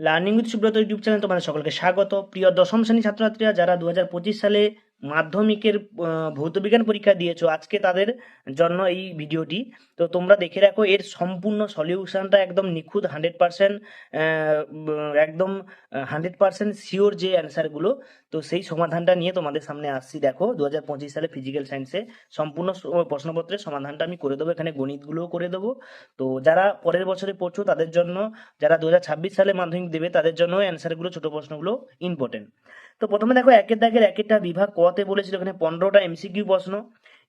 Learning with Subrata YouTube channel তোমাদের সকলকে স্বাগত। প্রিয় দশম শ্রেণি ছাত্রছাত্রীরা, যারা দু হাজার পঁচিশ সালে মাধ্যমিকের ভৌতবিজ্ঞান পরীক্ষা দিয়েছ, আজকে তাদের জন্য এই ভিডিওটি। তো তোমরা দেখে রাখো, এর সম্পূর্ণ সলিউশনটা একদম নিখুঁত, হান্ড্রেড পার্সেন্ট একদম হান্ড্রেড পার্সেন্ট শিওর যে অ্যান্সারগুলো তো সেই সমাধানটা নিয়ে তোমাদের সামনে আসছি। দেখো দু হাজার পঁচিশ সালে ফিজিক্যাল সায়েন্সে সম্পূর্ণ প্রশ্নপত্রের সমাধানটা আমি করে দেবো, এখানে গণিতগুলোও করে দেবো। তো যারা পরের বছরে পড়ছো, তাদের জন্য, যারা দু হাজার ছাব্বিশ সালে মাধ্যমিক দেবে, তাদের জন্য অ্যান্সারগুলো ছোট প্রশ্নগুলো ইম্পর্টেন্ট তো প্রথমে দেখো, একের দাগের একেরটা বিভাগ কতে বলেছিল এখানে পনেরোটা এমসিকিউ প্রশ্ন।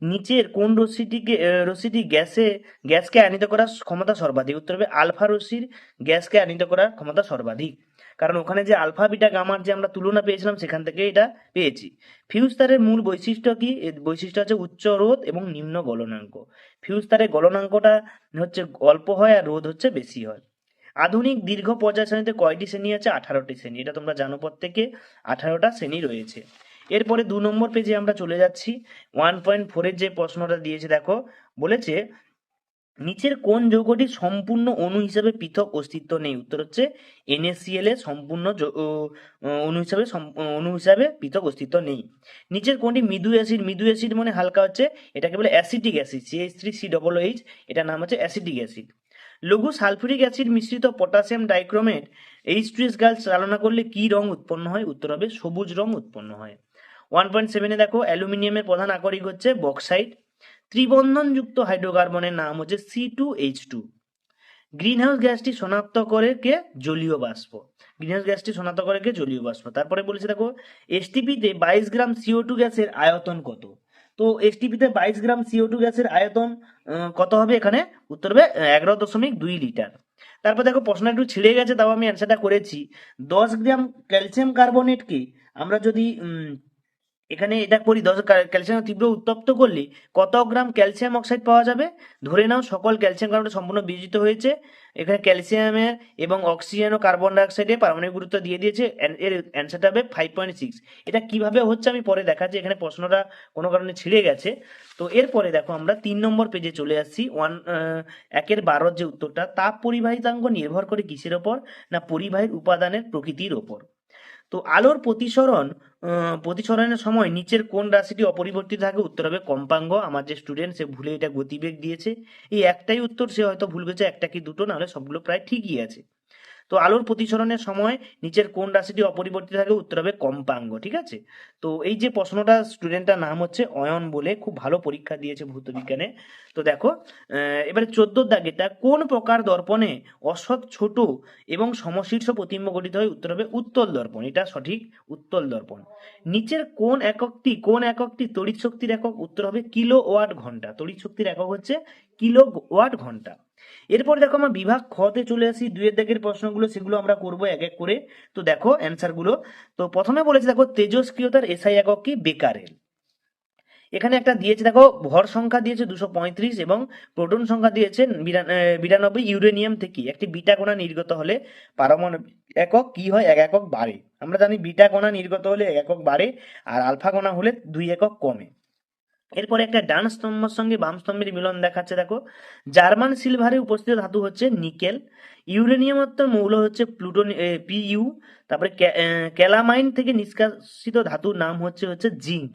নিচের কোন রশ্মিটিকে রশ্মিটি গ্যাসে, গ্যাসকে আনিত করার ক্ষমতা সর্বাধিক? উত্তর হবে আলফা রশ্মির গ্যাসকে আনিত করার ক্ষমতা সর্বাধিক। কারণ ওখানে যে আলফা, বিটা, গামার যে আমরা তুলনা পেয়েছিলাম, সেখান থেকে এটা পেয়েছি। ফিউজ তারের মূল বৈশিষ্ট্য কি? বৈশিষ্ট্য হচ্ছে উচ্চ রোধ এবং নিম্ন গলনাঙ্ক। ফিউজ তারের গলনাঙ্কটা হচ্ছে অল্প হয় আর রোধ হচ্ছে বেশি হয়। আধুনিক দীর্ঘ পর্যায় শ্রেণীতে কয়টি শ্রেণি আছে? আঠারোটি শ্রেণি। এটা তোমরা জানো প্রত্যেকে। আঠারোটা শ্রেণি রয়েছে। এরপরে দু নম্বর পেজে আমরা চলে যাচ্ছি। ওয়ান পয়েন্ট ফোরের যে প্রশ্নটা দিয়েছে, দেখো, বলেছে, নিচের কোন যৌগটি সম্পূর্ণ অণু হিসাবে পৃথক অস্তিত্ব নেই? উত্তর হচ্ছে এনএসিএল এর সম্পূর্ণ অণু হিসাবে অণু হিসাবে পৃথক অস্তিত্ব নেই। নিচের কোনটি মৃদু অ্যাসিড? মৃদু অ্যাসিড মানে হালকা হচ্ছে, এটাকে বলে acetic acid CH three C double H এটার নাম হচ্ছে অ্যাসিটিক অ্যাসিড। লঘু সালফুরিক অ্যাসিড মিশ্রিত potassium dichromate H two S গাছ চালনা করলে কি রং উৎপন্ন হয়? উত্তর হবে, সবুজ রং উৎপন্ন হয়। ওয়ান পয়েন্ট সেভেনে দেখো, অ্যালুমিনিয়ামের প্রধান আকরিক হচ্ছে বক্সাইট। ত্রিবন্ধনযুক্ত হাইড্রোকার্বনের নাম হচ্ছে C two H two greenhouse গ্যাসটি শনাক্ত করে কে? জলীয় বাষ্প। গ্রিনহাউস গ্যাসটি শনাক্ত করে কে? জলীয় বাষ্প। তারপরে বলেছে দেখো এসটিপিতে বাইশ গ্রাম সিও টু গ্যাসের আয়তন কত? তো এসটিপিতে বাইশ গ্রাম সিও টু গ্যাসের আয়তন কত হবে এখানে? উত্তর হবে এগারো দশমিক দুই লিটার। তারপর দেখো প্রশ্ন একটু ছিঁড়ে গেছে, তাও আমি অ্যান্সারটা করেছি। দশ গ্রাম ক্যালসিয়াম কার্বনেটকে আমরা যদি এখানে এটা করি, দশ ক্যালসিয়াম তীব্র উত্তপ্ত করলে কত গ্রাম ক্যালসিয়াম অক্সাইড পাওয়া যাবে? ধরে নাও সকল ক্যালসিয়াম কার্বন সম্পূর্ণ বিয়োজিত হয়েছে। এখানে ক্যালসিয়ামের এবং অক্সিজেন ও কার্বন ডাইঅক্সাইডে পারমাণবিক গুরুত্ব দিয়ে দিয়েছে। এর অ্যান্সারটা হবে ফাইভ পয়েন্ট সিক্স এটা কীভাবে হচ্ছে আমি পরে দেখাচ্ছি। এখানে প্রশ্নটা কোনো কারণে ছিঁড়ে গেছে। তো এরপরে দেখো আমরা তিন নম্বর পেজে চলে আসছি। ওয়ান একের বারোর যে উত্তরটা, তাপ পরিবাহিতাঙ্গ নির্ভর করে কিসের ওপর? না পরিবাহীর উপাদানের প্রকৃতির ওপর। তো আলোর প্রতিসরণ প্রতিসরণের সময় নিচের কোন রাশিটি অপরিবর্তিত থাকে উত্তর হবে কম্পাঙ্গ। আমার যে স্টুডেন্ট সে ভুলে এটা গতিবেগ দিয়েছে। এই একটাই উত্তর, সে হয়তো ভুল করেছে, একটা কি দুটো, নাহলে সবগুলো প্রায় ঠিকই আছে। তো আলোর প্রতিসরণের সময় নিচের কোন রাশিটি অপরিবর্তিত থাকে উত্তর হবে কম্পাঙ্গ, ঠিক আছে? তো এই যে প্রশ্নটা স্টুডেন্টটার নাম হচ্ছে অয়ন বলে খুব ভালো পরীক্ষা দিয়েছে ভৌত বিজ্ঞানে। তো দেখো এবারে চোদ্দ দাগেটা কোন প্রকার দর্পণে অসৎ ছোট এবং সমশীর্ষ প্রতিম্ব গঠিত হয় উত্তর হবে উত্তল দর্পণ, এটা সঠিক উত্তল দর্পণ। নিচের কোন এককটি কোন এককটি তড়িৎ শক্তির একক উত্তর হবে কিলো ওয়াট ঘণ্টা, তড়িৎ শক্তির একক হচ্ছে কিলো ওয়াট ঘণ্টা। এরপর দেখো আমরা বিভাগ খতে চলে আসি দুয়ের দাগের প্রশ্নগুলো, সেগুলো আমরা করব এক এক করে। তো দেখো অ্যান্সারগুলো তো প্রথমে বলেছে দেখো, তেজস্ক্রিয়তার এসআই একক কি? বেকারেল এখানে একটা দিয়েছে দেখো, ভর সংখ্যা দিয়েছে দুশো পঁয়ত্রিশ এবং প্রোটন সংখ্যা দিয়েছে বিরা- বিরানব্বই ইউরেনিয়াম থেকে। একটি বিটা কণা নির্গত হলে পারমাণবিক একক কি হয়? এক একক বাড়ে। আমরা জানি বিটা কণা নির্গত হলে এক একক বাড়ে, আর আলফা কণা হলে দুই একক কমে। এরপরে একটা ডান স্তম্ভের সঙ্গে বাম স্তম্ভের মিলন দেখাচ্ছে, দেখো। জার্মান সিলভারে উপস্থিত ধাতু হচ্ছে নিকেল, ইউরেনিয়ামত্ব মৌল হচ্ছে প্লুটোন পিইউ তারপরে ক্যালামাইন থেকে নিষ্কাশিত ধাতুর নাম হচ্ছে হচ্ছে জিঙ্ক।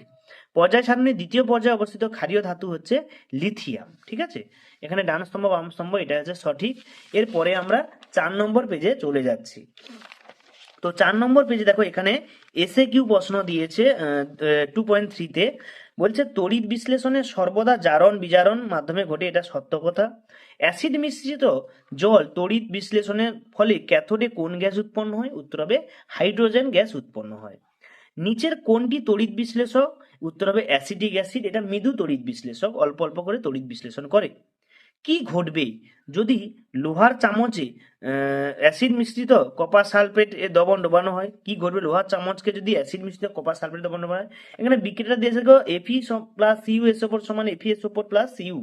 পর্যায় সারণীর দ্বিতীয় পর্যায়ে অবস্থিত ক্ষারীয় ধাতু হচ্ছে লিথিয়াম, ঠিক আছে? এখানে ডান স্তম্ভ, বাম স্তম্ভ, এটা হচ্ছে সঠিক। এরপরে আমরা চার নম্বর পেজে চলে যাচ্ছি। তো চার নম্বর পেজে দেখো, এখানে এসে কিউ প্রশ্ন দিয়েছে টু পয়েন্ট থ্রিতে বলছে, তড়িৎ বিশ্লেষণে সর্বদা জারণ বিজারণ মাধ্যমে ঘটে, এটা সত্য কথা। অ্যাসিড মিশ্রিত জল তড়িৎ বিশ্লেষণের ফলে ক্যাথোডে কোন গ্যাস উৎপন্ন হয়? উত্তর হবে, হাইড্রোজেন গ্যাস উৎপন্ন হয়। নিচের কোনটি তড়িৎ বিশ্লেষক? উত্তর হবে, অ্যাসিডিক অ্যাসিড। এটা মৃদু তড়িৎ বিশ্লেষক, অল্প অল্প করে তড়িৎ বিশ্লেষণ করে। কি ঘটবে যদি লোহার চামচে অ্যাসিড মিশ্রিত কপার সালফেট এ দবন ডোবানো হয়। কি ঘটবে? লোহার চামচকে যদি অ্যাসিড মিশ্রিত কপার সালফেট দবন ডোবানো হয়, এখানে বিক্রিটা দিয়েছে এফি প্লাস সিইউ এস ওপর সমান এফি এস ওপর প্লাস সিইউ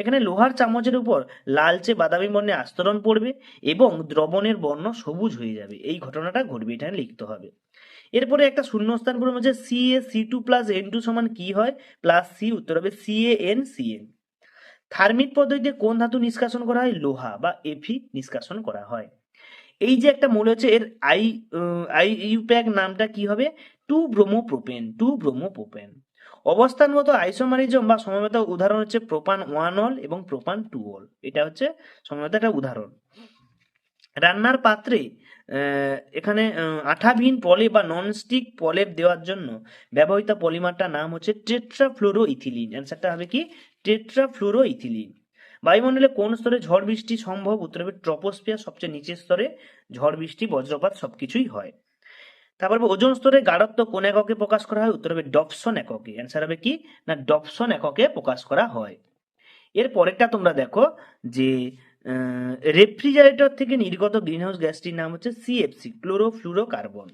এখানে লোহার চামচের উপর লালচে বাদামি বর্ণে আস্তরণ পড়বে এবং দ্রবণের বর্ণ সবুজ হয়ে যাবে। এই ঘটনাটা ঘটবে এটা লিখতে হবে। এরপরে একটা শূন্যস্থান পূরণ হচ্ছে C A C two plus N two সমান কি হয়? প্লাস সি উত্তর হবে C A N C N thermite পদ্ধতিতে কোন ধাতু নিষ্কাশন করা হয়? লোহা বা এফি নিষ্কাশন করা হয়। এই যে একটা মৌল হচ্ছে, এর আই আই ইউপ্যাক নামটা কি হবে? টু ব্রোমোপ্রোপেন টু ব্রোমোপ্রোপেন অবস্থানগত আইসোমারিজম বা সময়মত উদাহরণ হচ্ছে প্রোপান ওয়ান অল এবং প্রোপান টু অল এটা হচ্ছে সময়মত একটা উদাহরণ। রান্নার পাত্রে এখানে আঠাবিহীন পলে বা ননস্টিক পলেপ দেওয়ার জন্য ব্যবহৃত পলিমারটার নাম হচ্ছে টেট্রাফ্লোরো ইথিলিন অ্যান্সারটা হবে কি? টেট্রাফ্লোরো ইথিলিন বায়ুমণ্ডলে কোন স্তরে ঝড় বৃষ্টি সম্ভব? উত্তর হবে ট্রপোস্ফিয়ার, সবচেয়ে নিচের স্তরে ঝড় বৃষ্টি, বজ্রপাত, সবকিছুই হয়। তারপর ওজন স্তরে গাঢ়ত্ব কোন এককে প্রকাশ করা হয়? উত্তর হবে ডপসন এককে। অ্যান্সার হবে কি? না, ডপসন এককে প্রকাশ করা হয়। এর পরেরটা তোমরা দেখো যে রেফ্রিজারেটর থেকে নির্গত গ্রিনহাউস গ্যাসটির নাম হচ্ছে সিএফসি ক্লোরোফ্লুরোকার্বন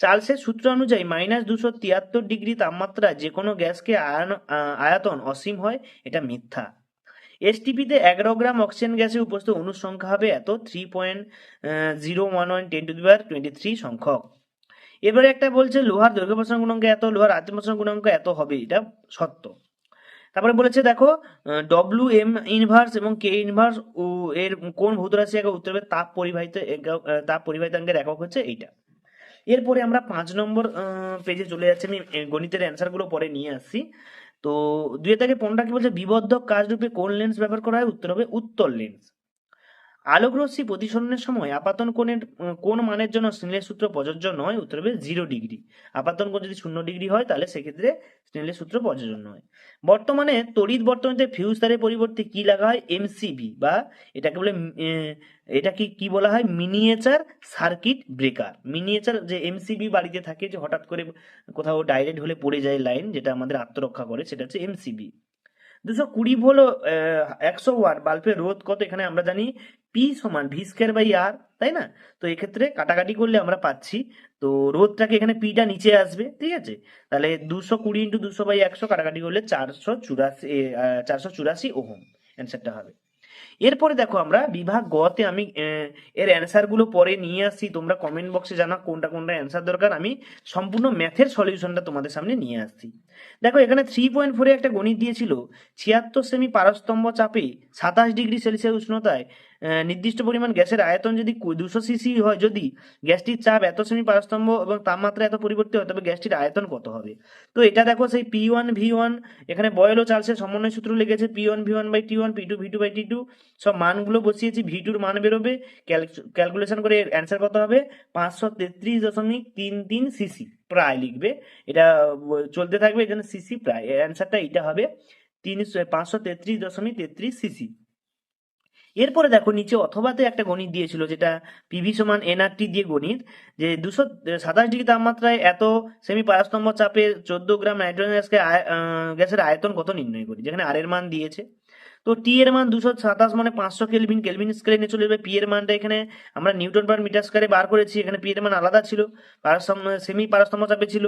চার্লসের সূত্র অনুযায়ী মাইনাস দুশো তিয়াত্তর ডিগ্রি তাপমাত্রা যে কোনো গ্যাসকে আয়তন অসীম হয়, এটা মিথ্যা। এসটিপিতে এগারো গ্রাম অক্সিজেন গ্যাসে উপস্থিত অণুর সংখ্যা হবে এত three point zero one one ten two দিবার টোয়েন্টি থ্রি সংখ্যক। এবারে একটা বলছে, লোহার দৈর্ঘ্য প্রসারণ গুণাঙ্ক এত, লোহার আত্ম প্রসারণ গুণাঙ্ক এত হবে, এটা সত্য। তারপরে বলেছে, দেখো ডব্লিউ এম ইনভার্স এবং কে ইনভার্স ও এর কোন ভৌত রাশি একক উত্তর হবে তাপ পরিবাহিত তাপ পরিবাহিতাঙ্গের একক হচ্ছে এইটা। এরপরে আমরা পাঁচ নম্বর পেজে চলে যাচ্ছি। আমি গণিতের অ্যান্সারগুলো পরে নিয়ে আসছি। তো দুই থেকে পনেরোটা কি বলছে? বিবদ্ধ কাজ রূপে কোন লেন্স ব্যবহার করা হয়? উত্তর হবে উত্তর লেন্স আলোক রশ্মি প্রতিসরণের সময় আপাতন কোণের কোন মানের জন্য স্নেলের সূত্র প্রযোজ্য নয়, উত্তর হবে জিরো ডিগ্রি আপাতন কোণ যদি শূন্য ডিগ্রি হয়, তাহলে সেক্ষেত্রে স্নেলের সূত্র প্রযোজ্য নয়। বর্তমানে তড়িৎ বর্তমানে ফিউজ তারের পরিবর্তে কি লাগা হয়? এমসিবি বা এটাকে বলে এটা কি কি বলা হয়? Miniature circuit breaker. মিনিয়েচার যে এমসিবি বাড়িতে থাকে, যে হঠাৎ করে কোথাও ডাইরেক্ট হলে পড়ে যায় লাইন, যেটা আমাদের আত্মরক্ষা করে, সেটা হচ্ছে এমসিবি দুশো কুড়ি হলো একশো ওয়াট বাল্বের রোধ কত? এখানে আমরা জানি পি সমান ভি স্কোয়ার বাই আর তাই না? তো এক্ষেত্রে কাটাকাটি করলে আমরা পাচ্ছি। তো রোধটাকে এখানে পিটা নিচে আসবে, ঠিক আছে? তাহলে দুশো কুড়ি ইন্টু দুশো বাই একশো কাটাকাটি করলে চারশো চুরাশি চারশো চুরাশি ওহম অ্যান্সারটা হবে। এরপরে দেখো আমরা বিভাগ গতে আমি এর অ্যান্সারগুলো পরে নিয়ে আসছি তোমরা কমেন্ট বক্সে জানা কোনটা কোনটা অ্যান্সার দরকার। আমি সম্পূর্ণ ম্যাথের সলিউশনটা তোমাদের সামনে নিয়ে আসছি। দেখো, এখানে থ্রি পয়েন্ট ফোরে একটা গণিত দিয়েছিল। ছিয়াত্তর সেমি পারস্তম্ভ চাপে সাতাশ ডিগ্রি সেলসিয়াস উষ্ণতায় নির্দিষ্ট পরিমাণ গ্যাসের আয়তন যদি দুশো সিসি হয়, যদি গ্যাসটির চাপ এত সেমি পারস্তম্ভ এবং তাপমাত্রা এত পরিবর্তিত হয়, তবে গ্যাসটির আয়তন কত হবে? তো এটা দেখো সেই পি ওয়ান ভি ওয়ান এখানে বয়েল ও চার্লসের সমন্বয় সূত্র লেগেছে P one V one by T one P two V two by T two সব মানগুলো বসিয়েছি ভি টুর মান বেরোবে ক্যালকুলেশন করে অ্যান্সার কত হবে? পাঁচশো তেত্রিশ দশমিক তিন তিন সিসি প্রায় লিখবে। এটা চলতে থাকবে, এখানে সিসি প্রায় অ্যান্সারটা এটা হবে, তিনশো, পাঁচশো তেত্রিশ দশমিক তেত্রিশ সিসি এরপরে দেখো নিচে অথবাতে একটা গণিত দিয়েছিল, যেটা পিভি সমান এনআরটি দিয়ে গণিত, যে দুশো সাতাশ ডিগ্রি তাপমাত্রায় এত সেমি পারস্তম্ভ চাপে চোদ্দ গ্রাম নাইট্রোজেন গ্যাসকে গ্যাসের আয়তন কত নির্ণয় করি? যেখানে আর এর মান দিয়েছে। তো টি এর মান দুশো সাতাশ মানে পাঁচশো কেলভিন কেলভিন স্কেলে নিয়ে চলে যাবে। পি এর মানটা এখানে আমরা নিউটন পার মিটার স্কোয়ারে বার করেছি, এখানে পি এর মান আলাদা ছিল পারস্তম্ভ সেমি পারস্তম্ভ চাপে ছিল।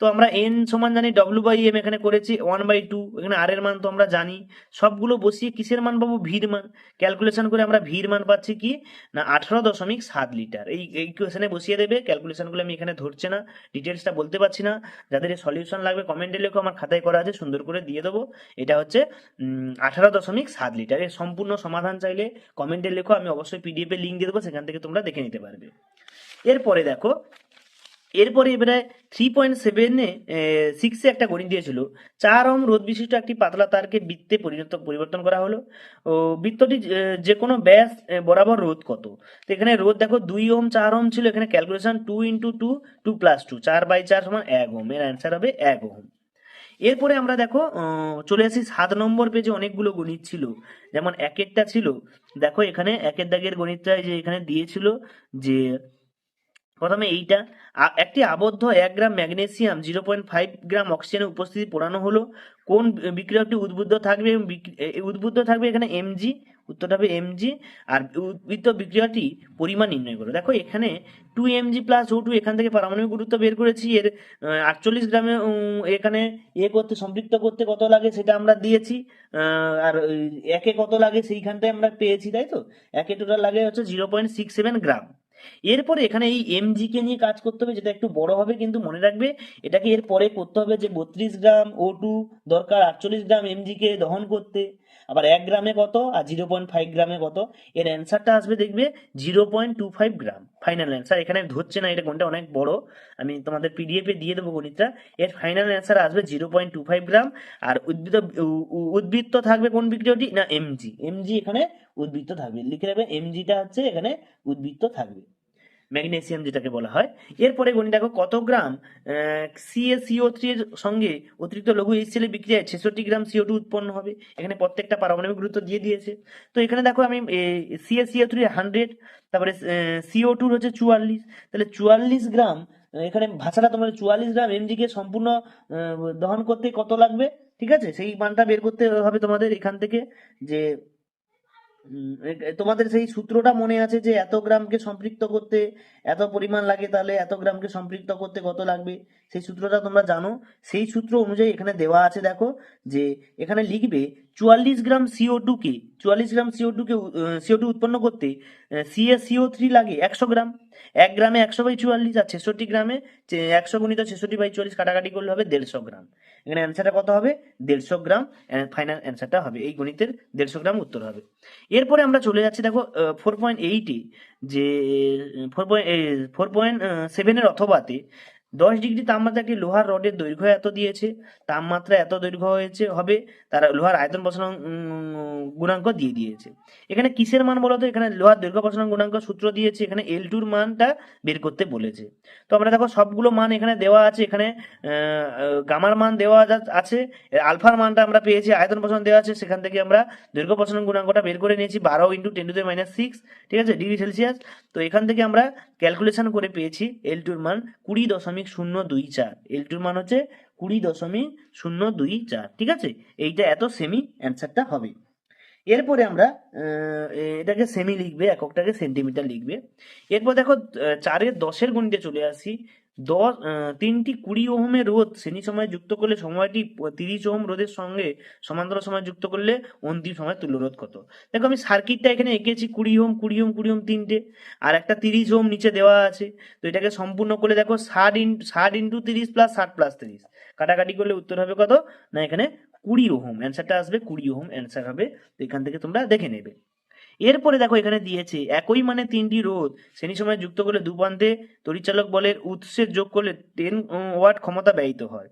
তো আমরা এন সমান জানি ডব্লিউ বাই এম এখানে করেছি ওয়ান বাই টু এখানে আর এর মান তো আমরা জানি। সবগুলো বসিয়ে কিসের মান পাবো? ভির মান। ক্যালকুলেশন করে আমরা ভির মান পাচ্ছি কি? না, আঠারো দশমিক সাত লিটার। এই ইকুয়েশনে বসিয়ে দেবে। ক্যালকুলেশনগুলো আমি এখানে ধরছে না ডিটেলসটা বলতে পারছি না। যাদের সলিউশন লাগবে কমেন্টে লেখো, আমার খাতায় করা আছে, সুন্দর করে দিয়ে দেবো। এটা হচ্ছে আঠারো দশমিক সাত লিটার। এর সম্পূর্ণ সমাধান চাইলে কমেন্টে লেখো, আমি অবশ্যই পিডিএফ এর লিঙ্ক দিয়ে দেবো, সেখান থেকে তোমরা দেখে নিতে পারবে। এরপরে দেখো এরপরে এবারে থ্রি পয়েন্ট সেভেনে সিক্সে একটা গণিত দিয়েছিল। চার ওম রোধ বিশিষ্ট একটি পাতলা তারকে বৃত্তে পরিণত, পরিবর্তন করা হলো। ও, বৃত্তটি যে কোনো ব্যাস বরাবর রোধ কত? তো এখানে রোধ দেখো, দুই ওম চার ওম ছিল। এখানে calculation two into two two plus two চার বাই চার সমান এক ওম এর অ্যান্সার হবে এক ওম এরপরে আমরা দেখো চলে আসি সাত নম্বর পেজে অনেকগুলো গণিত ছিল। যেমন এক একটা ছিল। দেখো এখানে একের দাগের গণিতটা যে এখানে দিয়েছিল যে প্রথমে এইটা। একটি আবদ্ধ এক gram magnesium, zero point five gram অক্সিজেনের উপস্থিতি পোড়ানো হলো। কোন বি- বিক্রিয়কটি উদ্বুদ্ধ থাকবে এবং উদ্বুদ্ধ থাকবে এখানে এমজি উত্তরটা হবে এমজি আর উদ্বৃত্ত বিক্রিয়াটি পরিমাণ নির্ণয় করো। দেখো এখানে two Mg plus O two এখান থেকে পারমাণবিক গুরুত্ব বের করেছি। এর আটচল্লিশ গ্রামে এখানে এ করতে, সম্পৃক্ত করতে কত লাগে সেটা আমরা দিয়েছি। আর একে কত লাগে সেইখানটায় আমরা পেয়েছি, তাই তো? একে টোটাল লাগে হচ্ছে zero point six seven gram. এরপরে এখানে এই এমজিকে নিয়ে কাজ করতে হবে, যেটা একটু বড় হবে কিন্তু মনে রাখবে, এটাকে এরপরে করতে হবে যে বত্রিশ গ্রাম ও টু দরকার, আটচল্লিশ গ্রাম এমজিকে দহন করতে। আবার এক গ্রামে কত? আর জিরো পয়েন্ট ফাইভ গ্রামে কত? এর অ্যান্সারটা আসবে দেখবে zero point two five gram final answer এখানে ধরছে না এটা কোনটা অনেক বড়। আমি তোমাদের পিডিএফে দিয়ে দেবো গণিতটা। এর ফাইনাল অ্যান্সার আসবে zero point two five gram আর উদ্ভিদ উদ্বৃত্ত থাকবে কোন বিক্রিয়টি? না এমজি এমজি এখানে উদ্বৃত্ত থাকবে। লিখে রাখবে এমজিটা হচ্ছে এখানে উদ্বৃত্ত থাকবে। ম্যাগনেসিয়াম যেটাকে বলা হয়। এরপরে গণিত দেখো কত গ্রাম? সিএসিও থ্রি এর সঙ্গে অতিরিক্ত লঘু এইচসিএল বিক্রিয়ায় ছেষট্টি গ্রাম সিও টু উৎপন্ন হবে। এখানে প্রত্যেকটা পারমাণবিক গুরুত্ব দিয়ে দিয়েছে। তো এখানে দেখো আমি সিএসিও থ্রি হান্ড্রেড তারপরে সিও টুর হচ্ছে চুয়াল্লিশ। তাহলে চুয়াল্লিশ গ্রাম এখানে ভাষাটা তোমার চুয়াল্লিশ গ্রাম এমজি কে সম্পূর্ণ দহন করতে কত লাগবে? ঠিক আছে? সেই মানটা বের করতে হবে তোমাদের এখান থেকে যে তোমাদের সেই সূত্রটা মনে আছে যে এত গ্রামকে সম্পৃক্ত করতে এত পরিমাণ লাগে তাহলে এত গ্রামকে সম্পৃক্ত করতে কত লাগবে? সেই সূত্রটা তোমরা জানো। সেই সূত্র অনুযায়ী এখানে দেওয়া আছে, দেখো, যে এখানে লিখবে চুয়াল্লিশ গ্রাম সিও টু কে, চুয়াল্লিশ গ্রাম সিও টু কে সিও টু উৎপন্ন করতে সিএস সিও থ্রি লাগে একশো গ্রাম। এক গ্রামে একশো বাই চুয়াল্লিশ আর ছেষট্টি গ্রামে একশো গুণিত ছেষট্টি বাই চুয়াল্লিশ কাটাকাটি করলে হবে দেড়শো গ্রাম। এখানে অ্যান্সারটা কত হবে? দেড়শো গ্রাম ফাইনাল অ্যান্সারটা হবে। এই গণিতের দেড়শো গ্রাম উত্তর হবে। এরপরে আমরা চলে যাচ্ছি, দেখো ফোর পয়েন্ট এইটে যে ফোর পয়েন্ট ফোর পয়েন্ট সেভেনের অথবাতে দশ ডিগ্রি তাপমাত্রা একটি লোহার রডের দৈর্ঘ্য এত দিয়েছে, তাপমাত্রা এত দৈর্ঘ্য হয়েছে, হবে তারা লোহার আয়তন প্রসারণ গুণাঙ্ক দিয়ে দিয়েছে। এখানে কিসের মান বলতো? এখানে লোহার দৈর্ঘ্য প্রসারণ গুণাঙ্ক সূত্র দিয়েছে, এখানে এল টুর মানটা বের করতে বলেছে। তো আমরা দেখো সবগুলো মান এখানে দেওয়া আছে, এখানে গামার মান দেওয়া আছে আলফার মানটা আমরা পেয়েছি, আয়তন প্রসারণ দেওয়া আছে, সেখান থেকে আমরা দৈর্ঘ্য প্রসারণ গুণাঙ্কটা বের করে নিয়েছি, বারো into ten two minus six ঠিক আছে? Degree Celsius. তো এখান থেকে আমরা ক্যালকুলেশন করে পেয়েছি এল টুর মান কুড়ি দশমিক শূন্য দুই চার। এল টুর মান হচ্ছে কুড়ি দশমিক শূন্য দুই চার। ঠিক আছে? এইটা এত সেমি অ্যান্সারটা হবে। এরপরে আমরা এটাকে সেমি লিখবে, এককটাকে সেন্টিমিটার লিখবে। এরপর দেখো চারের দশের গণিতে চলে আসি। দশ তিনটি কুড়ি ওহমের রোধ শ্রেণি সময় যুক্ত করলে সময়টি তিরিশ ওহম রোধের সঙ্গে সমান্তরাল সময় যুক্ত করলে অন্তিম সময় তুল্য রোধ কত? দেখো আমি সার্কিটটা এখানে এঁকেছি, কুড়ি ওহম কুড়ি ওহম কুড়ি ওহম তিনটে, আর একটা তিরিশ ওহম নিচে দেওয়া আছে। তো এটাকে সম্পূর্ণ করলে দেখো ষাট ইন, ষাট ইন্টু তিরিশ প্লাস ষাট প্লাস তিরিশ। কাটাকাটি করলে উত্তর হবে কত? না, এখানে কুড়ি ওহম অ্যান্সারটা আসবে কুড়ি ওহম অ্যান্সার হবে। তো এখান থেকে তোমরা দেখে নেবে। এরপরে দেখো এখানে দিয়েছে, একই মানে তিনটি রোধ। শ্রেণি সময় যুক্ত করলে দুপান্তে তড়িৎচালক বলের উৎসের যোগ করলে টেন ওয়াট ক্ষমতা ব্যয়িত হয়।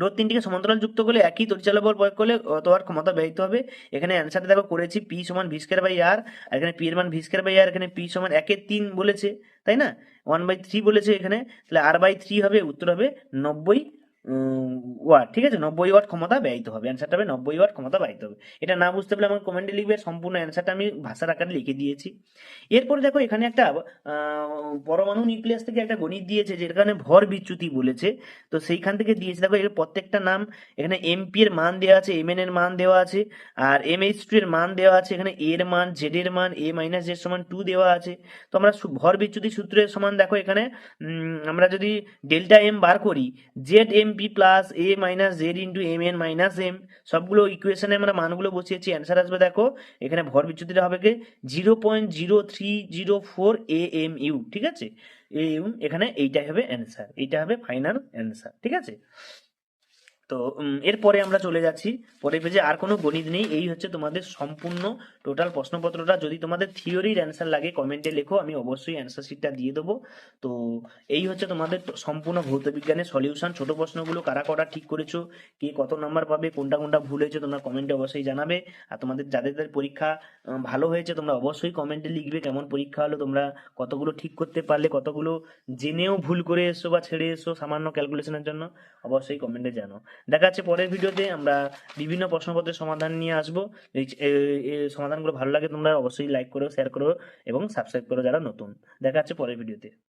রোধ তিনটিকে সমান্তরাল যুক্ত করলে একই তরিচালক বল প্রয়োগ করলে অত ওয়াট ক্ষমতা ব্যয়িত হবে। এখানে অ্যান্সারটা দেখো করেছি পি সমান ভি স্কোয়ার বাই আর আর এখানে পি এর মান ভি স্কোয়ার বাই আর এখানে পি সমান একের তিন বলেছে, তাই না? ওয়ান বাই থ্রি বলেছে এখানে, তাহলে আর বাই থ্রি হবে, উত্তর হবে নব্বই ওয়াট ঠিক আছে, নব্বই ওয়াট ক্ষমতা ব্যয়িত হবে অ্যান্সারটা হবে নব্বই ওয়াট ক্ষমতা ব্যয়িত হবে। এটা না বুঝতে পারলে আমার কমেন্টে লিখবে, সম্পূর্ণ অ্যান্সারটা আমি ভাষার আকারে লিখে দিয়েছি। এরপরে দেখো, এখানে একটা পরমাণু নিউক্লিয়াস থেকে একটা গণিত দিয়েছে যে যেখানে ভর বিচ্যুতি বলেছে। তো সেইখান থেকে দিয়েছে, দেখো, এর প্রত্যেকটা নাম, এখানে এমপি এর মান দেওয়া আছে এম এর মান দেওয়া আছে, আর এম এইচ টু এর মান দেওয়া আছে, এখানে এর মান জেড এর মান এ মাইনাস জেড সমান টু দেওয়া আছে। তো আমরা ভর বিচ্যুতি সূত্রের সমান, দেখো, এখানে আমরা যদি ডেল্টা এম বার করি Z M P plus A minus Z into M N minus M সবগুলো ইকুয়েশনে আমরা মানগুলো বসিয়েছি। অ্যান্সার আসবে দেখো, এখানে ভর বিচ্যুতিটা হবে কি? Zero point zero three zero four A M U ঠিক আছে? এ ইউ এখানে এইটাই হবে অ্যান্সার এইটা হবে ফাইনাল অ্যান্সার ঠিক আছে? তো এরপরে আমরা চলে যাচ্ছি। পরের পেজে আর কোনো গণিত নেই। এই হচ্ছে তোমাদের সম্পূর্ণ টোটাল প্রশ্নপত্রটা। যদি তোমাদের থিওরির অ্যান্সার লাগে কমেন্টে লেখো, আমি অবশ্যই অ্যান্সার শিটটা দিয়ে দেবো। তো, এই হচ্ছে তোমাদের সম্পূর্ণ ভৌত বিজ্ঞানের সলিউশন ছোট প্রশ্নগুলো কারা কটা ঠিক করেছ? কে কত নাম্বার পাবে? কোনটা কোনটা ভুল হয়েছে? তোমরা কমেন্টে অবশ্যই জানাবে। আর তোমাদের, যাদের যাদের পরীক্ষা ভালো হয়েছে, তোমরা অবশ্যই কমেন্টে লিখবে কেমন পরীক্ষা হলো। তোমরা কতগুলো ঠিক করতে পারলে, কতগুলো জেনেও ভুল করে এসো বা ছেড়ে এসো সামান্য ক্যালকুলেশনের জন্য, অবশ্যই কমেন্টে জানো। দেখা যাচ্ছে পরের ভিডিওতে আমরা বিভিন্ন প্রশ্নপত্রের সমাধান নিয়ে আসব। সমাধানগুলো ভালো লাগে তোমরা অবশ্যই লাইক করো শেয়ার করো এবং সাবস্ক্রাইব করো যারা নতুন। দেখা যাচ্ছে পরের ভিডিওতে।